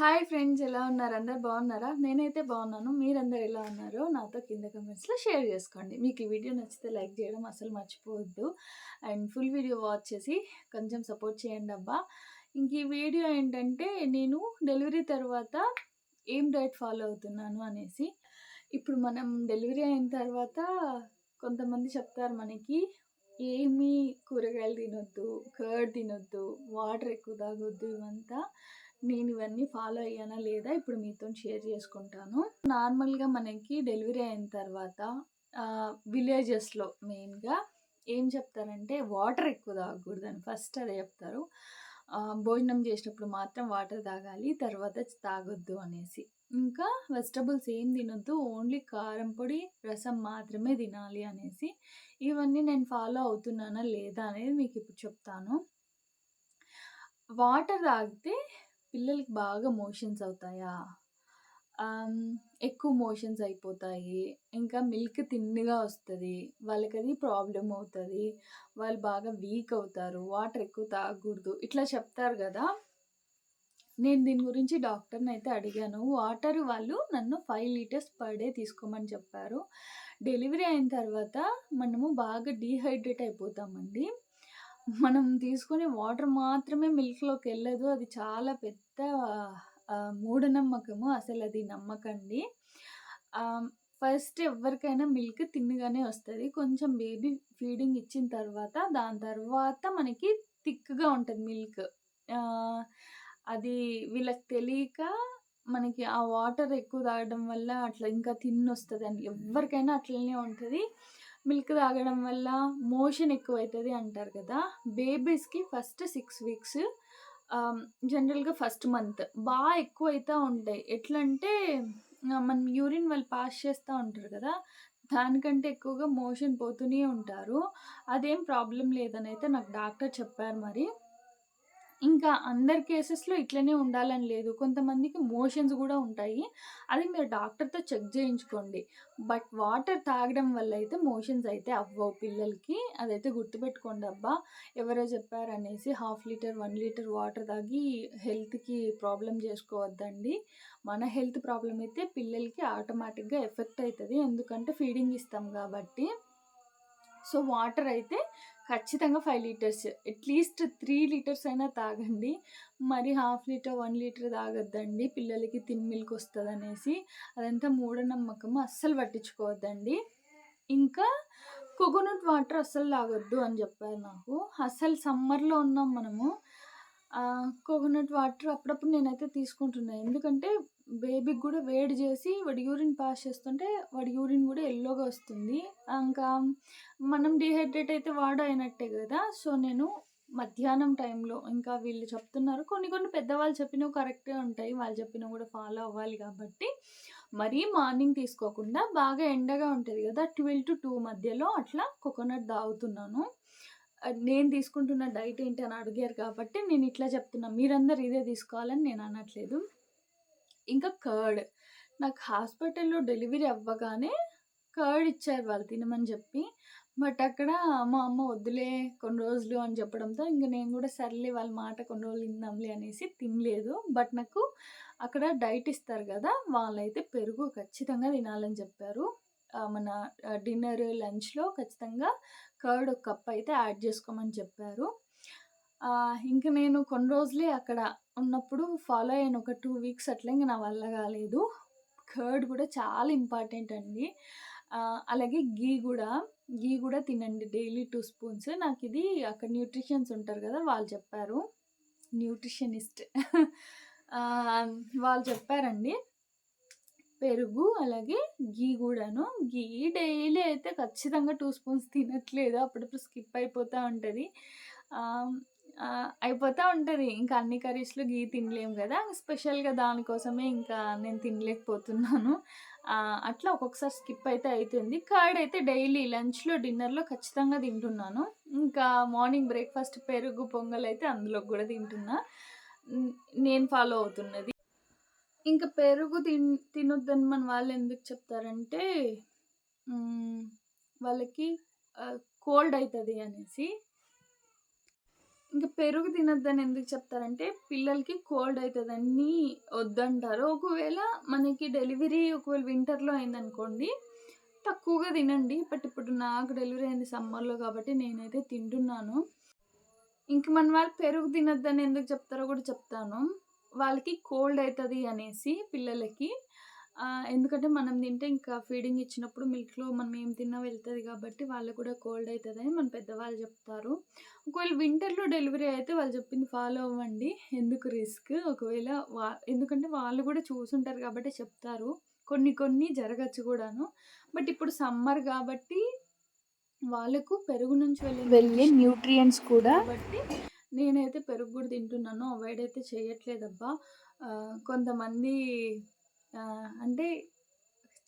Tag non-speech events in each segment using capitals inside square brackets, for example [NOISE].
Hi friends ఎలా ఉన్నారు? అందరు బాగున్నారా? నేనైతే బాగున్నాను. మీరందరు ఎలా ఉన్నారో నాతో కింద కమెంట్స్లో షేర్ చేసుకోండి. మీకు ఈ వీడియో నచ్చితే లైక్ చేయడం అసలు మర్చిపోవద్దు. అండ్ ఫుల్ వీడియో వాచ్ చేసి కొంచెం సపోర్ట్ చేయండి అబ్బా. ఇంక ఈ వీడియో ఏంటంటే నేను డెలివరీ తర్వాత ఏం డైట్ ఫాలో అవుతున్నాను అనేసి. ఇప్పుడు మనం డెలివరీ అయిన తర్వాత కొంతమంది చెప్తారు మనకి ఏమీ కూరగాయలు తినొద్దు కర్డ్ తినొద్దు వాటర్ ఎక్కువ తాగొద్దు ఇవంతా. నేను ఇవన్నీ ఫాలో అయ్యానా లేదా ఇప్పుడు మీతో షేర్ చేసుకుంటాను. నార్మల్గా మనకి డెలివరీ అయిన తర్వాత విలేజెస్లో మెయిన్గా ఏం చెప్తారంటే వాటర్ ఎక్కువ తాగకూడదని ఫస్ట్ అదే చెప్తారు. భోజనం చేసినప్పుడు మాత్రం వాటర్ తాగాలి తర్వాత తాగొద్దు అనేసి. ఇంకా వెజిటబుల్స్ ఏం తినొద్దు ఓన్లీ కారం పొడి రసం మాత్రమే తినాలి అనేసి. ఇవన్నీ నేను ఫాలో అవుతున్నానా లేదా అనేది మీకు ఇప్పుడు చెప్తాను. వాటర్ తాగితే పిల్లలకి బాగా మోషన్స్ అవుతాయా? ఎక్కువ మోషన్స్ అయిపోతాయి. ఇంకా మిల్క్ తిన్నగా వస్తుంది. వాళ్ళకి అది ప్రాబ్లం అవుతుంది. వాళ్ళు బాగా వీక్ అవుతారు. వాటర్ ఎక్కువ తాగకూడదు. ఇట్లా చెప్తారు కదా? నేను దీని గురించి డాక్టర్ని అయితే అడిగాను. వాటర్ వాళ్ళు నన్ను ఫైవ్ లీటర్స్ పర్ డే తీసుకోమని చెప్పారు. డెలివరీ అయిన తర్వాత మనము బాగా డీహైడ్రేట్ అయిపోతామండి. మనం తీసుకునే వాటర్ మాత్రమే మిల్క్లోకి వెళ్ళదు అది చాలా పెద్ద మూఢనమ్మకము. అసలు అది నమ్మకండి. ఫస్ట్ ఎవరికైనా మిల్క్ తిన్నగానే వస్తుంది. కొంచెం బేబీ ఫీడింగ్ ఇచ్చిన తర్వాత దాని తర్వాత మనకి థిక్గా ఉంటుంది మిల్క్. అది వీళ్ళకి తెలియక మనకి ఆ వాటర్ ఎక్కువ తాగడం వల్ల అట్లా ఇంకా తిన్న వస్తుంది అని. ఎవరికైనా అట్లనే ఉంటుంది. మిల్క్ తాగడం వల్ల మోషన్ ఎక్కువ అవుతుంది అంటారు కదా. బేబీస్కి ఫస్ట్ సిక్స్ వీక్స్ జనరల్గా ఫస్ట్ మంత్ బాగా ఎక్కువ అవుతూ ఉంటాయి. ఎట్లా అంటే మనం యూరిన్ వాళ్ళు పాస్ చేస్తూ ఉంటారు కదా దానికంటే ఎక్కువగా మోషన్ పోతూనే ఉంటారు. అదేం ప్రాబ్లం లేదని అయితే నాకు డాక్టర్ చెప్పారు మరి. ఇంకా అందరి కేసెస్లో ఇట్లనే ఉండాలని లేదు. కొంతమందికి మోషన్స్ కూడా ఉంటాయి. అది మీరు డాక్టర్తో చెక్ చేయించుకోండి. బట్ వాటర్ తాగడం వల్ల అయితే మోషన్స్ అయితే అవ్వవు పిల్లలకి. అదైతే గుర్తుపెట్టుకోండి అబ్బా. ఎవరో చెప్పారనేసి half litre one litre water తాగి హెల్త్కి ప్రాబ్లం చేసుకోవద్దండి. మన హెల్త్ ప్రాబ్లం అయితే పిల్లలకి ఆటోమేటిక్గా ఎఫెక్ట్ అవుతుంది ఎందుకంటే ఫీడింగ్ ఇస్తాం కాబట్టి. సో వాటర్ అయితే ఖచ్చితంగా five litres. At least three litres అయినా తాగండి. మరి హాఫ్ లీటర్ వన్ లీటర్ తాగొద్దండి. పిల్లలకి తిన్ మిల్క్ వస్తుంది అనేసి అదంతా మూఢనమ్మకం అస్సలు పట్టించుకోవద్దండి. ఇంకా కోకోనట్ వాటర్ అస్సలు తాగొద్దు అని చెప్పారు నాకు. అస్సలు సమ్మర్లో ఉన్నాం మనము. కోకోనట్ వాటర్ అప్పుడప్పుడు నేనైతే తీసుకుంటున్నాను ఎందుకంటే బేబీకి కూడా వేడి చేసి వాడి యూరిన్ పాస్ చేస్తుంటే వాడి యూరిన్ కూడా ఎల్లోగా వస్తుంది. ఇంకా మనం డిహైడ్రేట్ అయితే వాడు అయినట్టే కదా. సో నేను మధ్యాహ్నం టైంలో ఇంకా వీళ్ళు చెప్తున్నారు. కొన్ని కొన్ని పెద్దవాళ్ళు చెప్పినవి కరెక్టే ఉంటాయి. వాళ్ళు చెప్పినవి కూడా ఫాలో అవ్వాలి కాబట్టి. మరీ మార్నింగ్ తీసుకోకుండా బాగా ఎండగా ఉంటుంది కదా ట్వెల్వ్ టు టూ మధ్యలో అట్లా కోకోనట్ తాగుతున్నాను. నేను తీసుకుంటున్న డైట్ ఏంటి అని అడిగారు కాబట్టి నేను ఇట్లా చెప్తున్నా. మీరందరూ ఇదే తీసుకోవాలని నేను అనట్లేదు. ఇంకా కర్డ్. నాకు హాస్పిటల్లో డెలివరీ అవ్వగానే కర్డ్ ఇచ్చారు వాళ్ళు తినమని చెప్పి. బట్ అక్కడ మా అమ్మ వద్దులే కొన్ని రోజులు అని చెప్పడంతో ఇంక నేను కూడా సర్లే వాళ్ళ మాట కొన్ని రోజులు తిందాంలే అనేసి తినలేదు. బట్ నాకు అక్కడ డైట్ ఇస్తారు కదా వాళ్ళైతే పెరుగు ఖచ్చితంగా తినాలని చెప్పారు. మన డిన్నర్ లంచ్లో ఖచ్చితంగా కర్డ్ ఒక కప్ అయితే యాడ్ చేసుకోమని చెప్పారు. ఇంక నేను కొన్ని రోజులే అక్కడ ఉన్నప్పుడు ఫాలో అయ్యాను. ఒక టూ వీక్స్ అట్లా ఇంక నా వల్ల కాలేదు. కర్డ్ కూడా చాలా ఇంపార్టెంట్ అండి. అలాగే గీ కూడా. గీ కూడా తినండి డైలీ టూ స్పూన్స్. నాకు ఇది అక్కడ న్యూట్రిషన్స్ ఉంటారు కదా వాళ్ళు చెప్పారు. న్యూట్రిషనిస్ట్. వాళ్ళు చెప్పారండి. పెరుగు అలాగే గీ కూడాను. గీ డైలీ అయితే ఖచ్చితంగా టూ స్పూన్స్ తినట్లేదు. అప్పుడప్పుడు స్కిప్ అయిపోతూ ఉంటుంది. అయిపోతూ ఉంటుంది. ఇంకా అన్ని కర్రీస్లో గీ తినలేము కదా స్పెషల్గా దానికోసమే ఇంకా నేను తినలేకపోతున్నాను. అట్లా ఒక్కొక్కసారి స్కిప్ అయితే అవుతుంది కర్డ్ అయితే డైలీ లంచ్లో డిన్నర్లో ఖచ్చితంగా తింటున్నాను. ఇంకా మార్నింగ్ బ్రేక్ఫాస్ట్ పెరుగు పొంగల్ అయితే అందులో కూడా తింటున్నా. నేను ఫాలో అవుతున్నది. ఇంకా పెరుగు తిన్ తినొద్దని మన వాళ్ళు ఎందుకు చెప్తారంటే వాళ్ళకి కోల్డ్ అవుతుంది అనేసి. ఇంకా పెరుగు తినొద్దని ఎందుకు చెప్తారంటే పిల్లలకి కోల్డ్ అవుతుందని వద్దంటారు. ఒకవేళ మనకి డెలివరీ ఒకవేళ వింటర్లో అయిందనుకోండి తక్కువగా తినండి. బట్ ఇప్పుడు నాకు డెలివరీ అయింది సమ్మర్లో కాబట్టి నేనైతే తింటున్నాను. ఇంక మన వాళ్ళు పెరుగు తినొద్దని ఎందుకు చెప్తారో కూడా చెప్తాను. వాళ్ళకి కోల్డ్ అవుతుంది అనేసి పిల్లలకి ఎందుకంటే మనం తింటే ఇంకా ఫీడింగ్ ఇచ్చినప్పుడు మిల్క్లో మనం ఏం తిన్నా వెళ్తుంది కాబట్టి వాళ్ళకు కూడా కోల్డ్ అవుతుందని మన పెద్దవాళ్ళు చెప్తారు. ఒకవేళ వింటర్లో డెలివరీ అయితే వాళ్ళు చెప్పింది ఫాలో అవ్వండి. ఎందుకు రిస్క్ ఒకవేళ వా ఎందుకంటే వాళ్ళు కూడా చూసుంటారు కాబట్టి చెప్తారు. కొన్ని కొన్ని జరగచ్చు కూడాను. బట్ ఇప్పుడు సమ్మర్ కాబట్టి వాళ్ళకు పెరుగు నుంచి వెళ్ళే వెళ్ళే న్యూట్రియంట్స్ కూడా కాబట్టి నేనైతే పెరుగు కూడా తింటున్నాను. అవాయిడ్ అయితే చేయట్లేదబ్బా. కొంతమంది అంటే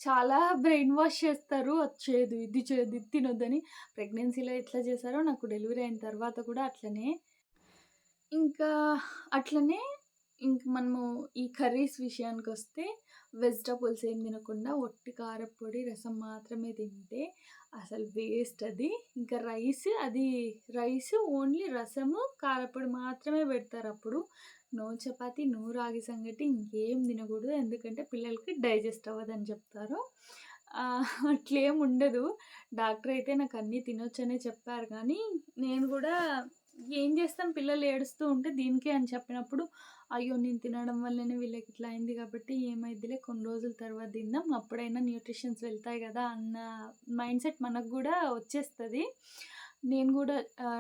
చాలా బ్రెయిన్ వాష్ చేస్తారు. అది చేయదు ఇది చేయదు ఇది తినొద్దని. ప్రెగ్నెన్సీలో ఎట్లా చేశారో నాకు డెలివరీ అయిన తర్వాత కూడా అట్లనే. ఇంకా అట్లనే ఇంక మనము ఈ కర్రీస్ విషయానికి వస్తే వెజిటబుల్స్ ఏం తినకుండా ఒట్టి కారపొడి రసం మాత్రమే తింటే అసలు వేస్ట్ అది. ఇంకా రైస్ అది రైస్ ఓన్లీ రసము కారపొడి మాత్రమే పెడతారు అప్పుడు. నో చపాతి నో రాగి సంగటి ఇంకేం తినకూడదు. ఎందుకంటే పిల్లలకి డైజెస్ట్ అవ్వదని చెప్తారు. అట్లేం ఉండదు. డాక్టర్ అయితే నాకు అన్నీ తినొచ్చనే చెప్పారు. కానీ నేను కూడా ఏం చేస్తాం? పిల్లలు ఏడుస్తూ ఉంటే దీనికే అని చెప్పినప్పుడు అయ్యో నేను తినడం వల్లనే వీళ్ళకి ఇట్లా అయింది కాబట్టి ఏమైద్దిలే కొన్ని రోజుల తర్వాత తిందాం. అప్పుడైనా న్యూట్రిషన్స్ వెళ్తాయి కదా అన్న మైండ్ సెట్ మనకు కూడా వచ్చేస్తుంది. నేను కూడా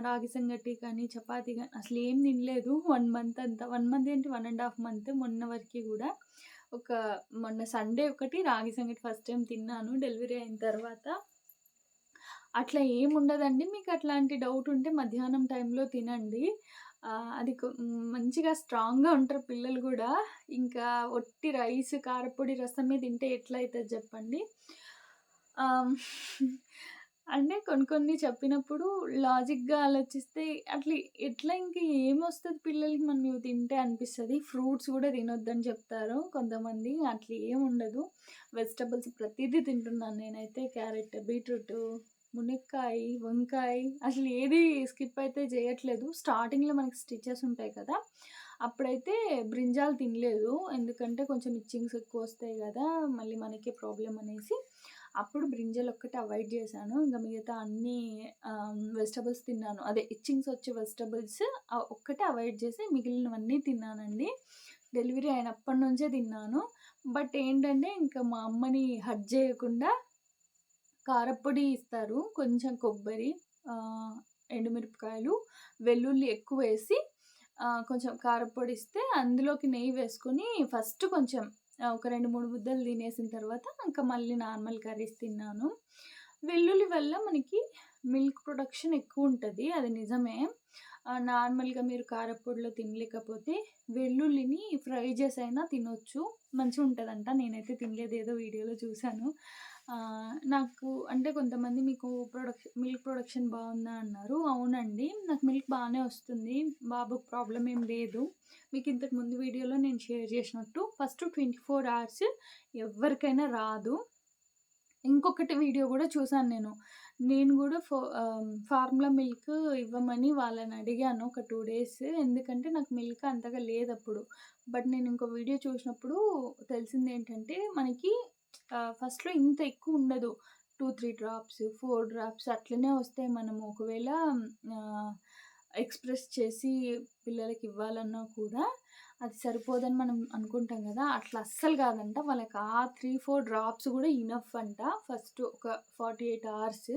రాగి సంగటి కానీ చపాతీ కానీ అసలు ఏం తినలేదు. వన్ మంత్ అంతా వన్ మంత్ ఏంటి? వన్ అండ్ హాఫ్ మంత్ మొన్న వరకు కూడా ఒక మొన్న సండే ఒకటి రాగి సంగటి ఫస్ట్ టైం తిన్నాను. డెలివరీ అయిన తర్వాత అట్లా ఏముండదండి మీకు అట్లాంటి డౌట్ ఉంటే మధ్యాహ్నం టైంలో తినండి. అది మంచిగా స్ట్రాంగ్గా ఉంటారు పిల్లలు కూడా. ఇంకా ఒట్టి రైస్ కారపొడి రసమే తింటే ఎట్లా అవుతుంది చెప్పండి అంటే కొన్ని కొన్ని చెప్పినప్పుడు లాజిక్గా ఆలోచిస్తే అట్లా ఎట్లా ఇంక ఏమొస్తుంది పిల్లలకి మనం ఇవి తింటే అనిపిస్తుంది? ఫ్రూట్స్ కూడా తినొద్దని చెప్తారు కొంతమంది. అట్లా ఏముండదు. వెజిటబుల్స్ ప్రతిదీ తింటున్నాను నేనైతే. క్యారెట్ బీట్రూట్ మునక్కాయ వంకాయ అసలు ఏది స్కిప్ అయితే చేయట్లేదు. స్టార్టింగ్లో మనకి స్టిచెస్ ఉంటాయి కదా! అప్పుడైతే బ్రింజాలు తినలేదు. ఎందుకంటే కొంచెం ఇచ్చింగ్స్ ఎక్కువ వస్తాయి కదా! మళ్ళీ మనకే ప్రాబ్లం అనేసి అప్పుడు బ్రింజల్ ఒక్కటి అవాయిడ్ చేశాను. ఇంకా మిగతా అన్ని వెజిటబుల్స్ తిన్నాను. అదే ఇచ్చింగ్స్ వచ్చే వెజిటబుల్స్ ఒక్కటే అవాయిడ్ చేసి మిగిలినవన్నీ తిన్నానండి. డెలివరీ అయినప్పటి నుంచే తిన్నాను. బట్ ఏంటంటే ఇంకా మా అమ్మని హట్ చేయకుండా కారప్పొడి ఇస్తారు. కొంచెం కొబ్బరి ఎండుమిరపకాయలు వెల్లుల్లి ఎక్కువ వేసి కొంచెం కారపొడి ఇస్తే అందులోకి నెయ్యి వేసుకొని ఫస్ట్ కొంచెం ఒక రెండు మూడు ముద్దలు తినేసిన తర్వాత ఇంకా మళ్ళీ నార్మల్ కర్రీస్ తిన్నాను. వెల్లుల్లి వల్ల మనకి మిల్క్ ప్రొడక్షన్ ఎక్కువ ఉంటుంది అది నిజమే. నార్మల్గా మీరు కారపొడిలో తినలేకపోతే వెల్లుల్లిని ఫ్రై చేసి అయినా తినొచ్చు. మంచిగా ఉంటుందంట నేనైతే తినలేదు ఏదో వీడియోలో చూశాను. నాకు అంటే కొంతమంది మీకు ప్రొడక్షన్ మిల్క్ ప్రొడక్షన్ బాగుందా అన్నారు. అవునండి నాకు మిల్క్ బాగానే వస్తుంది. బాబుకు ప్రాబ్లం ఏం లేదు. మీకు ఇంతకు ముందు వీడియోలో నేను షేర్ చేసినట్టు ఫస్ట్ ట్వంటీ ఫోర్ అవర్స్ ఎవరికైనా రాదు. ఇంకొకటి వీడియో కూడా చూసాను నేను. నేను కూడా ఫో ఫార్ములా మిల్క్ ఇవ్వమని వాళ్ళని అడిగాను ఒక టూ డేస్. ఎందుకంటే నాకు మిల్క్ అంతగా లేదు అప్పుడు. బట్ నేను ఇంకో వీడియో చూసినప్పుడు తెలిసింది ఏంటంటే మనకి ఫస్ట్లో ఇంత ఎక్కువ ఉండదు. Two three drops four drops అట్లనే వస్తాయి మనము. ఒకవేళ ఎక్స్ప్రెస్ చేసి పిల్లలకి ఇవ్వాలన్నా కూడా అది సరిపోదని మనం అనుకుంటాం కదా. అట్లా అస్సలు కాదంట. వాళ్ళకి ఆ త్రీ ఫోర్ డ్రాప్స్ కూడా ఇనఫ్ అంట. ఫస్ట్ ఒక ఫార్టీ ఎయిట్ అవర్స్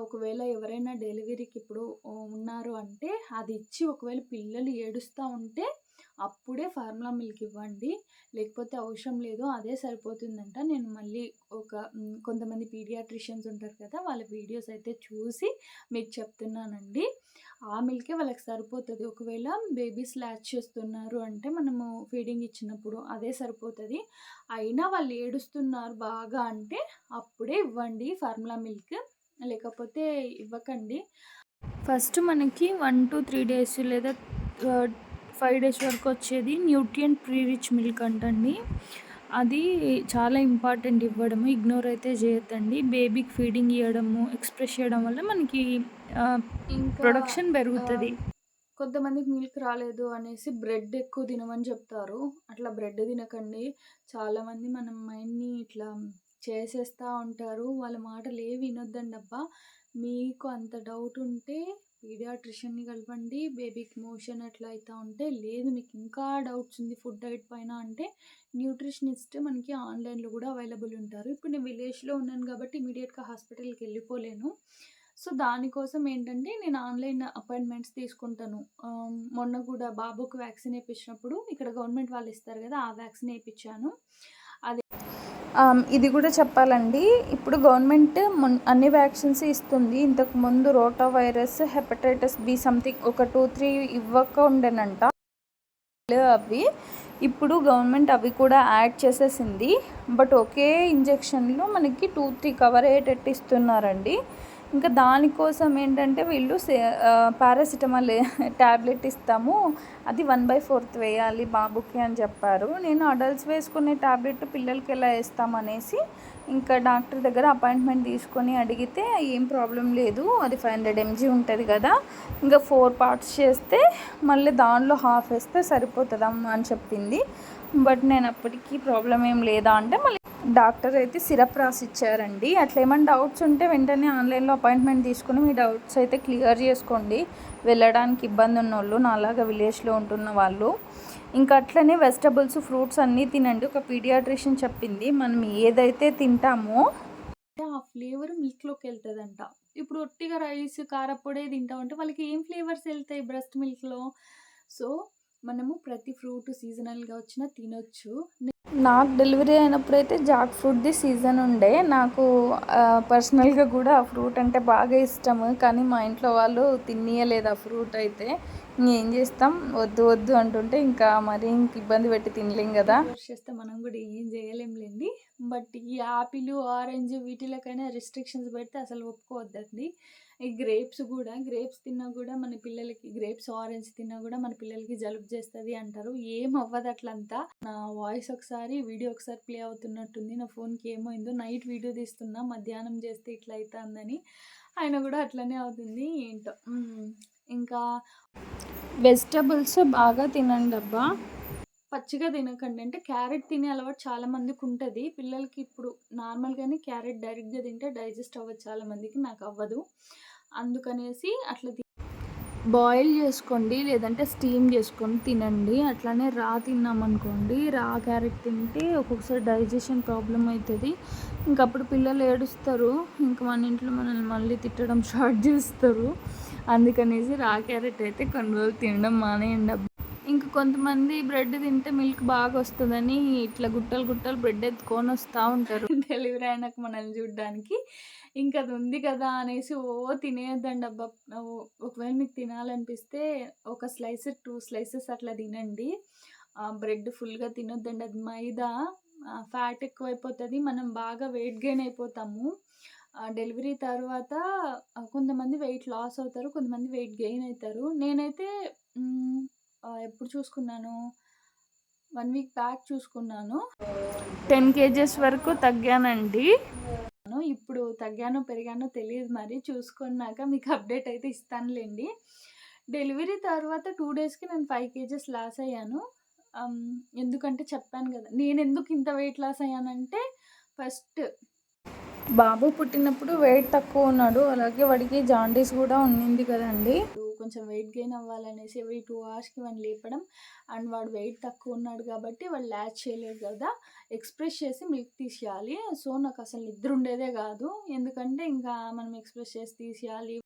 ఒకవేళ ఎవరైనా డెలివరీకి ఇప్పుడు ఉన్నారు అంటే అది ఇచ్చి ఒకవేళ పిల్లలు ఏడుస్తూ ఉంటే అప్పుడే ఫార్ములా మిల్క్ ఇవ్వండి. లేకపోతే అవసరం లేదు అదే సరిపోతుందంట. నేను మళ్ళీ ఒక కొంతమంది పీడియాట్రిషియన్స్ ఉంటారు కదా వాళ్ళ వీడియోస్ అయితే చూసి మీకు చెప్తున్నానండి. ఆ మిల్కే వాళ్ళకి సరిపోతుంది. ఒకవేళ బేబీస్ ల్యాచ్ చేస్తున్నారు అంటే మనము ఫీడింగ్ ఇచ్చినప్పుడు అదే సరిపోతుంది. అయినా వాళ్ళు ఏడుస్తున్నారు బాగా అంటే అప్పుడే ఇవ్వండి ఫార్ములా మిల్క్. లేకపోతే ఇవ్వకండి. ఫస్ట్ మనకి వన్ టు త్రీ డేస్ లేదా ఫైవ్ డేస్ వరకు వచ్చేది న్యూట్రియంట్ ప్రీ రిచ్ మిల్క్ అంటండి. అది చాలా ఇంపార్టెంట్ ఇవ్వడము ఇగ్నోర్ అయితే చేయొద్దండి. బేబీకి ఫీడింగ్ ఇవ్వడము ఎక్స్ప్రెస్ చేయడం వల్ల మనకి ప్రొడక్షన్ పెరుగుతుంది. కొంతమందికి మిల్క్ రాలేదు అనేసి బ్రెడ్ ఎక్కువ తినమని చెప్తారు. అట్లా బ్రెడ్ తినకండి. చాలామంది మన మైండ్ని ఇట్లా చేసేస్తూ ఉంటారు. వాళ్ళ మాటలు ఏవి వినొద్దండి అబ్బా. మీకు అంత డౌట్ ఉంటే పీడియాట్రిషియన్ని కలపండి. బేబీకి మోషన్ అట్లా అవుతూ ఉంటే లేదు మీకు ఇంకా డౌట్స్ ఉంది. ఫుడ్ డైట్ పైన అంటే న్యూట్రిషనిస్ట్ మనకి ఆన్లైన్లో కూడా అవైలబుల్ ఉంటారు. ఇప్పుడు నేను విలేజ్లో ఉన్నాను కాబట్టి ఇమీడియట్గా హాస్పిటల్కి వెళ్ళిపోలేను. సో దానికోసం ఏంటంటే నేను ఆన్లైన్ అపాయింట్మెంట్స్ తీసుకుంటాను. మొన్న కూడా బాబుకు వ్యాక్సిన్ వేయించినప్పుడు ఇక్కడ గవర్నమెంట్ వాళ్ళు ఇస్తారు కదా ఆ వ్యాక్సిన్ వేయించాను ఇది కూడా చెప్పాలండి. ఇప్పుడు గవర్నమెంట్ అన్ని వ్యాక్సిన్స్ ఇస్తుంది. ఇంతకు ముందు rota virus hepatitis B something ఒక టూ త్రీ ఇవ్వక ఉండేనంట. అవి ఇప్పుడు గవర్నమెంట్ అవి కూడా యాడ్ చేసేసింది. బట్ ఒకే ఇంజెక్షన్లో మనకి టూ త్రీ కవర్ అయ్యేటట్టు ఇస్తున్నారండి. ఇంకా దానికోసం ఏంటంటే వీళ్ళు పారాసిటమాల్ ట్యాబ్లెట్ ఇస్తాము. అది వన్ బై ఫోర్త్ వేయాలి బాబుకి అని చెప్పారు. నేను అడల్ట్స్ వేసుకునే ట్యాబ్లెట్ పిల్లలకి ఎలా వేస్తామనేసి ఇంకా డాక్టర్ దగ్గర అపాయింట్మెంట్ తీసుకొని అడిగితే ఏం ప్రాబ్లం లేదు అది ఫైవ్ హండ్రెడ్ ఎంజీ ఉంటుంది కదా. ఇంకా ఫోర్ పార్ట్స్ చేస్తే మళ్ళీ దానిలో హాఫ్ వేస్తే సరిపోతుందమ్మా అని చెప్పింది. బట్ నేను అప్పటికీ ప్రాబ్లం ఏం లేదా అంటే మళ్ళీ డాక్టర్ అయితే సిరప్ రాసి ఇచ్చారండి అట్లా ఏమైనా డౌట్స్ ఉంటే వెంటనే ఆన్లైన్లో అపాయింట్మెంట్ తీసుకుని మీ డౌట్స్ అయితే క్లియర్ చేసుకోండి. వెళ్ళడానికి ఇబ్బంది ఉన్న వాళ్ళు నాలాగా విలేజ్లో ఉంటున్న వాళ్ళు. ఇంకా అట్లనే వెజిటబుల్స్ ఫ్రూట్స్ అన్నీ తినండి. ఒక పీడియాట్రిషియన్ చెప్పింది మనం ఏదైతే తింటామో అంటే ఆ ఫ్లేవర్ మిల్క్లోకి వెళ్తుందంట. ఇప్పుడు ఒట్టిగా రైస్ కారపొడే తింటామంటే వాళ్ళకి ఏం ఫ్లేవర్స్ వెళ్తాయి బ్రెస్ట్ మిల్క్లో? సో మనము ప్రతి ఫ్రూట్ సీజనల్గా వచ్చినా తినొచ్చు. నాకు డెలివరీ అయినప్పుడైతే జాక్ ఫ్రూట్ది సీజన్ ఉండే. నాకు పర్సనల్గా కూడా ఆ ఫ్రూట్ అంటే బాగా ఇష్టము. కానీ మా ఇంట్లో వాళ్ళు తినియలేదు ఆ ఫ్రూట్ అయితే. ఇంకేం చేస్తాం? వద్దు వద్దు అంటుంటే ఇంకా మరి ఇంక ఇబ్బంది పెట్టి తినలేం కదా. చేస్తే? మనం కూడా ఏం చేయలేంలేండి. బట్ ఈ యాపిల్ ఆరెంజ్ వీటిలకైనా రిస్ట్రిక్షన్స్ పెడితే అసలు ఒప్పుకోవద్దండి. ఈ గ్రేప్స్ కూడా గ్రేప్స్ తిన్నా కూడా మన పిల్లలకి గ్రేప్స్ ఆరెంజ్ తిన్నా కూడా మన పిల్లలకి జలుబు చేస్తుంది అంటారు. ఏం అవ్వదు అట్లంతా. నా వాయిస్ ఒకసారి వీడియో ఒకసారి ప్లే అవుతున్నట్టుంది. నా ఫోన్కి ఏమైందో నైట్ వీడియో తీస్తున్నా మధ్యాహ్నం చేస్తే ఇట్లా అవుతుందని ఆయన కూడా అట్లనే అవుతుంది. ఏంటో. ఇంకా వెజిటబుల్స్ బాగా తినండి అబ్బా. పచ్చిగా తినకండి. అంటే క్యారెట్ తినే అలవాటు చాలా మందికి ఉంటుంది. పిల్లలకి ఇప్పుడు నార్మల్గానే క్యారెట్ డైరెక్ట్గా తింటే డైజెస్ట్ అవ్వదు చాలా మందికి. నాకు అవ్వదు. అందుకనేసి అట్లా తి- బాయిల్ చేసుకోండి లేదంటే స్టీమ్ చేసుకొని తినండి. అట్లానే రా తిన్నామనుకోండి రా క్యారెట్ తింటే ఒక్కొక్కసారి డైజెషన్ ప్రాబ్లం అవుతుంది ఇంకప్పుడు పిల్లలు ఏడుస్తారు ఇంక మన ఇంట్లో మనల్ని మళ్ళీ తిట్టడం [LAUGHS] స్టార్ట్ చేస్తారు. అందుకనేసి రా క్యారెట్ అయితే కొన్ని రోజులు తినడం మానేయండి ఇంకా కొంతమంది బ్రెడ్ తింటే మిల్క్ బాగా వస్తుందని ఇట్లా గుట్టలు గుట్టలు బ్రెడ్ ఎత్తుకొని వస్తూ ఉంటారు. [LAUGHS] డెలివరీ అయినాక మనల్ని చూడడానికి. ఇంకా అది ఉంది కదా అనేసి ఓ తినేయద్దండి అబ్బా ఒకవేళ మీకు తినాలనిపిస్తే ఒక స్లైస్ టూ స్లైసెస్ అట్లా తినండి. బ్రెడ్ ఫుల్గా తినొద్దండి. అది మైదా ఫ్యాట్ ఎక్కువైపోతుంది. మనం బాగా వెయిట్ గెయిన్ అయిపోతాము. డెలివరీ తర్వాత కొంతమంది వెయిట్ లాస్ అవుతారు కొంతమంది వెయిట్ గెయిన్ అవుతారు. నేనైతే ఎప్పుడు చూసుకున్నాను? వన్ వీక్ బ్యాక్ చూసుకున్నాను. టెన్ కేజెస్ వరకు తగ్గానండి. ఇప్పుడు తగ్గానో పెరిగానో తెలియదు మరి చూసుకున్నాక మీకు అప్డేట్ అయితే ఇస్తానులేండి. డెలివరీ తర్వాత టూ డేస్కి నేను ఫైవ్ కేజెస్ లాస్ అయ్యాను. ఎందుకంటే చెప్పాను కదా నేను ఎందుకు ఇంత వెయిట్ లాస్ అయ్యానంటే ఫస్ట్ బాబు పుట్టినప్పుడు వెయిట్ తక్కువ ఉన్నాడు. అలాగే వాడికి జాండీస్ కూడా ఉండింది కదండి. కొంచెం వెయిట్ గెయిన్ అవ్వాలనేసి ఎవ్రీ టూ అవర్స్కి వాడిని లేపడం అండ్ వాడు వెయిట్ తక్కువ ఉన్నాడు కాబట్టి వాడు ల్యాచ్ చేయలేడు కదా. ఎక్స్ప్రెస్ చేసి మిల్క్ తీసేయాలి. సో నాకు అసలు నిద్ర ఉండేదే కాదు. ఎందుకంటే ఇంకా మనం ఎక్స్ప్రెస్ చేసి తీసేయాలి.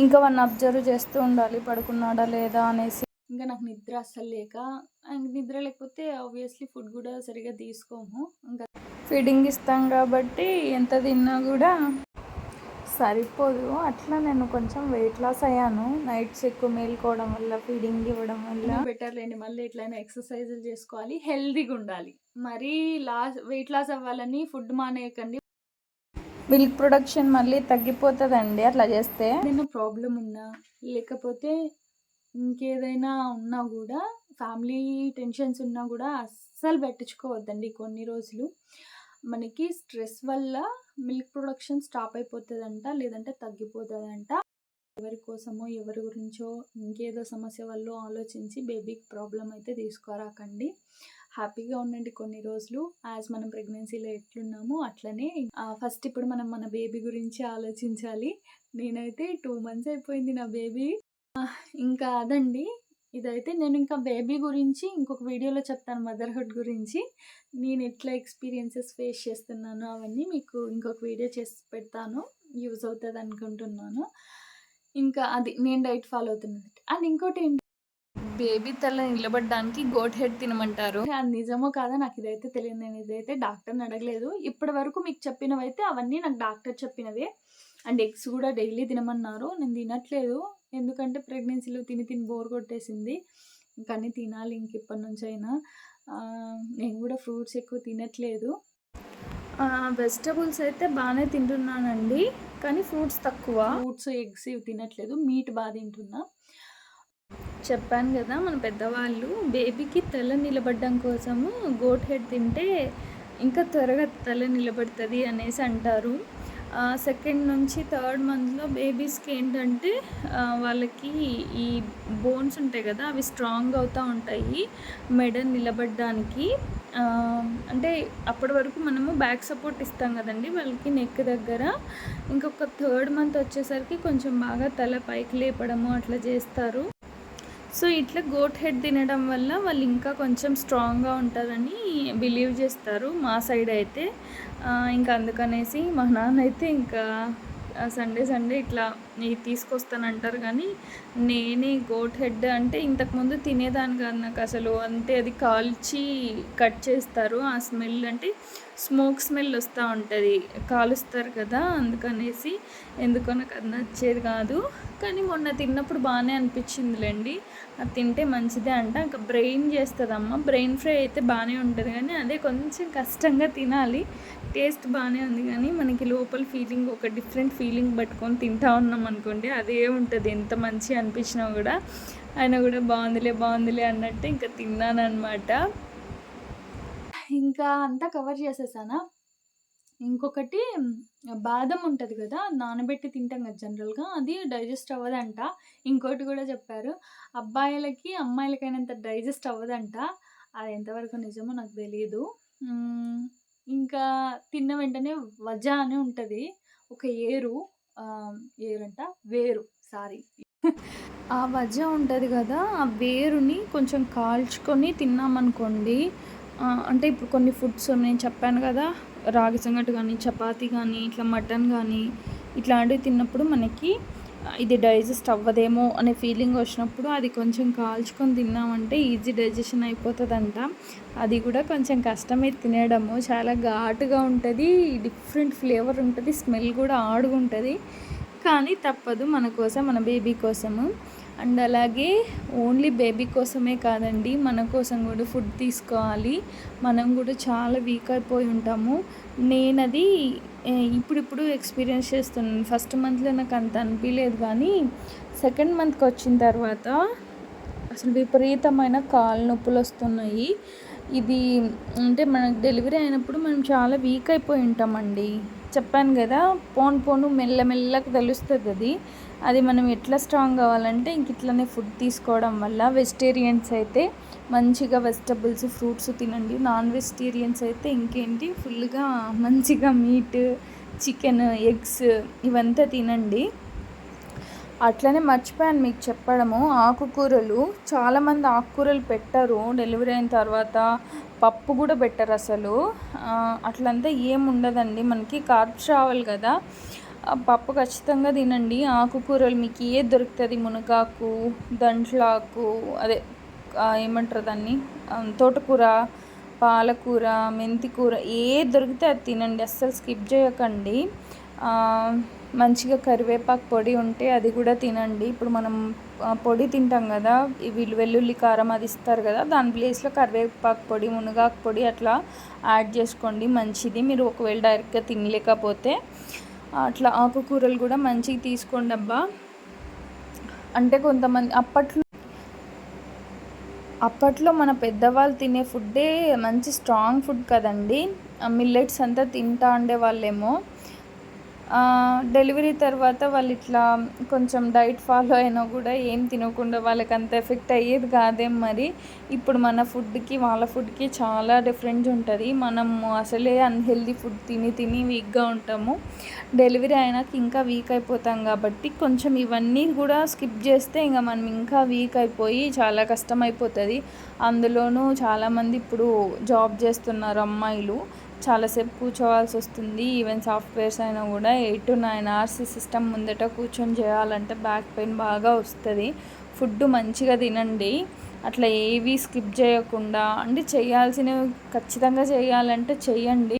ఇంకా వాడిని అబ్జర్వ్ చేస్తూ ఉండాలి. పడుకున్నాడా లేదా అనేసి. ఇంకా నాకు నిద్ర అస్సలు లేక. నిద్ర లేకపోతే ఆబ్వియస్లీ ఫుడ్ కూడా సరిగా తీసుకోము. ఇంకా ఫీడింగ్ ఇస్తాం కాబట్టి ఎంత తిన్నా కూడా సరిపోదు. అట్లా నేను కొంచెం వెయిట్ లాస్ అయ్యాను. నైట్స్ ఎక్కువ మేల్కోవడం వల్ల ఫీడింగ్ ఇవ్వడం వల్ల. బెటర్ లేండి. మళ్ళీ ఎట్లయినా ఎక్సర్సైజులు చేసుకోవాలి. హెల్దీగా ఉండాలి. మరీ లాస్ వెయిట్ లాస్ అవ్వాలని ఫుడ్ మానేయకండి. మిల్క్ ప్రొడక్షన్ మళ్ళీ తగ్గిపోతుందండి అట్లా చేస్తే. ఏదైనా ప్రాబ్లం ఉన్నా లేకపోతే ఇంకేదైనా ఉన్నా కూడా ఫ్యామిలీ టెన్షన్స్ ఉన్నా కూడా అస్సలు పట్టించుకోవద్దండి కొన్ని రోజులు. మనకి స్ట్రెస్ వల్ల మిల్క్ ప్రొడక్షన్ స్టాప్ అయిపోతుందంట లేదంటే తగ్గిపోతుందంట. ఎవరి కోసమో ఎవరి గురించో ఇంకేదో సమస్య వల్ల ఆలోచించి బేబీకి ప్రాబ్లం అయితే తీసుకురాకండి. హ్యాపీగా ఉండండి కొన్ని రోజులు. యాజ్ మనం ప్రెగ్నెన్సీలో ఎట్లున్నామో అట్లనే. ఫస్ట్ ఇప్పుడు మనం మన బేబీ గురించి ఆలోచించాలి. నేనైతే టూ మంత్స్ అయిపోయింది నా బేబీ ఇంకా అదండి. ఇదైతే నేను ఇంకా బేబీ గురించి ఇంకొక వీడియోలో చెప్తాను మదర్హుడ్ గురించి. నేను ఎట్లా ఎక్స్పీరియన్సెస్ ఫేస్ చేస్తున్నాను అవన్నీ మీకు ఇంకొక వీడియో చేసి పెడతాను. యూజ్ అవుతుంది అనుకుంటున్నాను. ఇంకా అది నేను డైట్ ఫాలో అవుతున్నాను అండ్ ఇంకోటి ఏంటి? బేబీ తల నిలబడడానికి గోట్ హెడ్ తినమంటారు. అది నిజమో కాదో నాకు ఇదైతే తెలియదు. నేను ఇదైతే డాక్టర్ని అడగలేదు. ఇప్పటి వరకు మీకు చెప్పినవైతే అవన్నీ నాకు డాక్టర్ చెప్పినవే. అండ్ ఎగ్స్ కూడా డైలీ తినమన్నారు. నేను తినట్లేదు. ఎందుకంటే ప్రెగ్నెన్సీలో తిని తిని బోర్ కొట్టేసింది. కానీ తినాలి ఇంక ఇప్పటి నుంచి అయినా నేను కూడా ఫ్రూట్స్ ఎక్కువ తినట్లేదు. వెజిటబుల్స్ అయితే బాగానే తింటున్నానండి. కానీ ఫ్రూట్స్ తక్కువ. ఫ్రూట్స్ ఎగ్స్ ఇవి తినట్లేదు. మీట్ బాగా తింటున్నా. చెప్పాను కదా మన పెద్దవాళ్ళు బేబీకి తల నిలబడడం కోసము గోట్ హెడ్ తింటే ఇంకా త్వరగా తల నిలబడుతుంది అనేసి అంటారు. సెకండ్ నుంచి థర్డ్ మంత్లో బేబీస్కి ఏంటంటే వాళ్ళకి ఈ బోన్స్ ఉంటాయి కదా అవి స్ట్రాంగ్ అవుతూ ఉంటాయి మెడ నిలబడడానికి. అంటే అప్పటి వరకు మనము బ్యాక్ సపోర్ట్ ఇస్తాం కదండి వాళ్ళకి నెక్ దగ్గర. ఇంకొక థర్డ్ మంత్ వచ్చేసరికి కొంచెం బాగా తల పైకి లేపడము అట్లా చేస్తారు. సో ఇట్లా గోట్ హెడ్ తినడం వల్ల వాళ్ళు ఇంకా కొంచెం స్ట్రాంగ్గా ఉంటారని బిలీవ్ చేస్తారు మా సైడ్ అయితే. ఇంకా అందుకనేసి మా నాన్న అయితే ఇంకా సండే సండే ఇట్లా ఇది తీసుకొస్తానంటారు కానీ నేనే గోట్ హెడ్ అంటే ఇంతకుముందు తినేదాని కాదు నాకు అసలు. అంటే అది కాల్చి కట్ చేస్తారు. ఆ స్మెల్ అంటే స్మోక్ స్మెల్ వస్తూ ఉంటుంది. కాలుస్తారు కదా అందుకనేసి ఎందుకో నాకు అది నచ్చేది కాదు. కానీ మొన్న తిన్నప్పుడు బాగానే అనిపించిందిలేండి. అది తింటే మంచిదే అంట. ఇంకా బ్రెయిన్ చేస్తుందమ్మ. బ్రెయిన్ ఫ్రై అయితే బాగానే ఉంటుంది కానీ అదే కొంచెం కష్టంగా తినాలి. టేస్ట్ బాగానే ఉంది కానీ మనకి లోపల ఫీలింగ్ ఒక డిఫరెంట్ ఫీలింగ్ పట్టుకొని తింటా ఉన్నాం అనుకోండి అదే ఉంటుంది ఎంత మంచి అనిపించినా కూడా ఆయన కూడా బాగుందిలే బాగుందిలే అన్నట్టు ఇంకా తిన్నానమాట ఇంకా అంతా కవర్ చేసేసానా? ఇంకొకటి బాదం ఉంటుంది కదా నానబెట్టి తింటాం కదా జనరల్గా అది డైజెస్ట్ అవ్వదంట. ఇంకోటి కూడా చెప్పారు అబ్బాయిలకి అమ్మాయిలకైనంత డైజెస్ట్ అవ్వదంట. అది ఎంతవరకు నిజమో నాకు తెలియదు ఇంకా తిన్న వెంటనే వజ అని ఉంటుంది ఒక ఏరు. ఏరంట వేరు. సారీ. ఆ వజ ఉంటుంది కదా ఆ వేరుని కొంచెం కాల్చుకొని తిన్నామనుకోండి అంటే ఇప్పుడు కొన్ని ఫుడ్స్ నేను చెప్పాను కదా రాగి సంగటి కానీ చపాతీ కానీ ఇట్లా మటన్ కానీ ఇట్లాంటివి తిన్నప్పుడు మనకి ఇది డైజెస్ట్ అవ్వదేమో అనే ఫీలింగ్ వచ్చినప్పుడు అది కొంచెం కాల్చుకొని తిన్నామంటే ఈజీ డైజెషన్ అయిపోతుందంట. అది కూడా కొంచెం కష్టమే తినడము చాలా ఘాటుగా ఉంటుంది డిఫరెంట్ ఫ్లేవర్ ఉంటుంది స్మెల్ కూడా ఆడుగా ఉంటుంది. కానీ తప్పదు మన కోసం మన బేబీ కోసము. అండ్ అలాగే ఓన్లీ బేబీ కోసమే కాదండి మన కోసం కూడా ఫుడ్ తీసుకోవాలి. మనం కూడా చాలా వీక్ అయిపోయి ఉంటాము. నేనది ఇప్పుడిప్పుడు ఎక్స్పీరియన్స్ చేస్తున్నాను. ఫస్ట్ మంత్లో నాకు అంత అనిపించలేదు కానీ సెకండ్ మంత్కి వచ్చిన తర్వాత అసలు విపరీతమైన కాళ్ళ నొప్పులు వస్తున్నాయి. ఇది అంటే మనకు డెలివరీ అయినప్పుడు మనం చాలా వీక్ అయిపోయి ఉంటామండి. చెప్పాను కదా పోను పోను మెల్లమెల్లగా తెలుస్తుంది అది. అది మనం ఎట్లా స్ట్రాంగ్ కావాలంటే ఇంక ఇట్లనే ఫుడ్ తీసుకోవడం వల్ల వెజిటేరియన్స్ అయితే మంచిగా వెజిటబుల్స్ ఫ్రూట్స్ తినండి. నాన్ వెజిటేరియన్స్ అయితే ఇంకేంటి ఫుల్గా మంచిగా మీట్ చికెన్ ఎగ్స్ ఇవంతా తినండి. అట్లనే మర్చిపోయాను మీకు చెప్పడము. ఆకుకూరలు చాలామంది ఆకుకూరలు పెట్టరు. డెలివరీ అయిన తర్వాత పప్పు కూడా పెట్టరు అసలు. అట్లంతా ఏముండదండి మనకి కార్బ్స్ రావాలి కదా. పప్పు ఖచ్చితంగా తినండి. ఆకుకూరలు మీకు ఏ దొరుకుతుంది? మునగాకు దంట్లాకు అదే ఏమంటారు దాన్ని? తోటకూర పాలకూర మెంతికూర ఏ దొరికితే అది తినండి. అస్సలు స్కిప్ చేయకండి. మంచిగా కరివేపాకు పొడి ఉంటే అది కూడా తినండి. ఇప్పుడు మనం పొడి తింటాం కదా ఇవి వెల్లుల్లి కారం అది ఇస్తారు కదా దాని ప్లేస్లో కరివేపాకు పొడి మునగాకు పొడి అట్లా యాడ్ చేసుకోండి మంచిది. మీరు ఒకవేళ డైరెక్ట్గా తినలేకపోతే అట్లా ఆకుకూరలు కూడా మంచిగా తీసుకోండి అబ్బా. అంటే కొంతమంది అప్పట్లో అప్పట్లో మన పెద్దవాళ్ళు తినే ఫుడ్డే మంచి స్ట్రాంగ్ ఫుడ్ కదండి. మిల్లెట్స్ అంతా తింటా ఉండే వాళ్ళేమో. డెలివరీ తర్వాత వాళ్ళు ఇట్లా కొంచెం డైట్ ఫాలో అయినా కూడా ఏం తినకుండా వాళ్ళకి అంత ఎఫెక్ట్ అయ్యేది కాదేం మరి. ఇప్పుడు మన ఫుడ్కి వాళ్ళ ఫుడ్కి చాలా డిఫరెన్స్ ఉంటుంది. మనము అసలే అన్హెల్దీ ఫుడ్ తిని తిని వీక్గా ఉంటాము. డెలివరీ అయినాక ఇంకా వీక్ అయిపోతాం కాబట్టి కొంచెం ఇవన్నీ కూడా స్కిప్ చేస్తే ఇంకా మనం ఇంకా వీక్ అయిపోయి చాలా కష్టం అయిపోతుంది అందులోనూ చాలామంది ఇప్పుడు జాబ్ చేస్తున్నారు అమ్మాయిలు. చాలాసేపు కూర్చోవాల్సి వస్తుంది. ఈవెన్ సాఫ్ట్వేర్స్ అయినా కూడా eight to nine hours system ముందట కూర్చొని చేయాలంటే బ్యాక్ పెయిన్ బాగా వస్తుంది. ఫుడ్ మంచిగా తినండి. అట్లా ఏవి స్కిప్ చేయకుండా అంటే చేయాల్సినవి ఖచ్చితంగా చేయాలంటే చేయండి.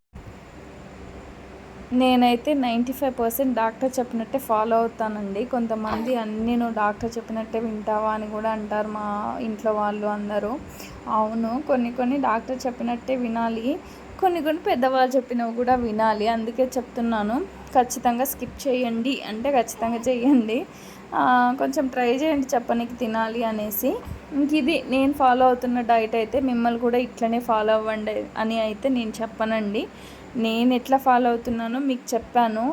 నేనైతే నైంటీ ఫైవ్ పర్సెంట్ డాక్టర్ చెప్పినట్టే ఫాలో అవుతానండి. కొంతమంది అన్నీ నువ్వు డాక్టర్ చెప్పినట్టే వింటావా అని కూడా అంటారు మా ఇంట్లో వాళ్ళు అందరూ. అవును కొన్ని కొన్ని డాక్టర్ చెప్పినట్టే వినాలి. కొన్ని కొన్ని పెద్దవాళ్ళు చెప్పినవి కూడా వినాలి. అందుకే చెప్తున్నాను. ఖచ్చితంగా స్కిప్ చేయండి. అంటే ఖచ్చితంగా చేయండి. కొంచెం ట్రై చేయండి చెప్పనీకి తినాలి అనేసి. ఇంక ఇది నేను ఫాలో అవుతున్న డైట్ అయితే మిమ్మల్ని కూడా ఇట్లనే ఫాలో అవ్వండి అని అయితే నేను చెప్పనండి. నేను ఎట్లా ఫాలో అవుతున్నానో మీకు చెప్పాను.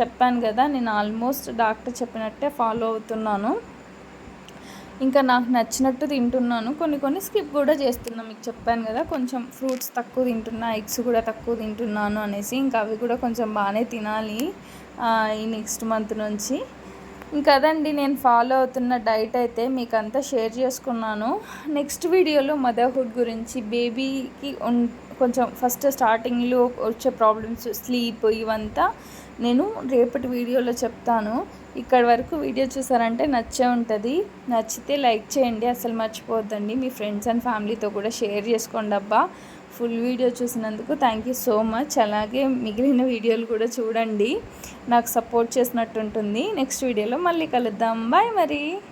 చెప్పాను కదా నేను ఆల్మోస్ట్ డాక్టర్ చెప్పినట్టే ఫాలో అవుతున్నాను. ఇంకా నాకు నచ్చినట్టు తింటున్నాను. కొన్ని కొన్ని స్కిప్ కూడా చేస్తున్నాను మీకు చెప్పాను కదా కొంచెం ఫ్రూట్స్ తక్కువ తింటున్నా ఎగ్స్ కూడా తక్కువ తింటున్నాను అనేసి. ఇంకా అవి కూడా కొంచెం బాగానే తినాలి ఈ నెక్స్ట్ మంత్ నుంచి. ఇంకా అదండి నేను ఫాలో అవుతున్న డైట్ అయితే మీకు అంతా షేర్ చేసుకున్నాను. నెక్స్ట్ వీడియోలో మదర్హుడ్ గురించి బేబీకి కొంచెం ఫస్ట్ స్టార్టింగ్లో వచ్చే ప్రాబ్లమ్స్ స్లీప్ ఇవంతా నేను రేపటి వీడియోలో చెప్తాను. ఇక్కడ వరకు వీడియో చూసారంటే నచ్చే ఉంటుంది. నచ్చితే లైక్ చేయండి అసలు మర్చిపోవద్దండి. మీ ఫ్రెండ్స్ అండ్ ఫ్యామిలీతో కూడా షేర్ చేసుకోండి అబ్బా. ఫుల్ వీడియో చూసినందుకు థ్యాంక్ యూ సో మచ్. అలాగే మిగిలిన వీడియోలు కూడా చూడండి. నాకు సపోర్ట్ చేసినట్టు ఉంటుంది నెక్స్ట్ వీడియోలో మళ్ళీ కలుద్దాం. బాయ్ మరి.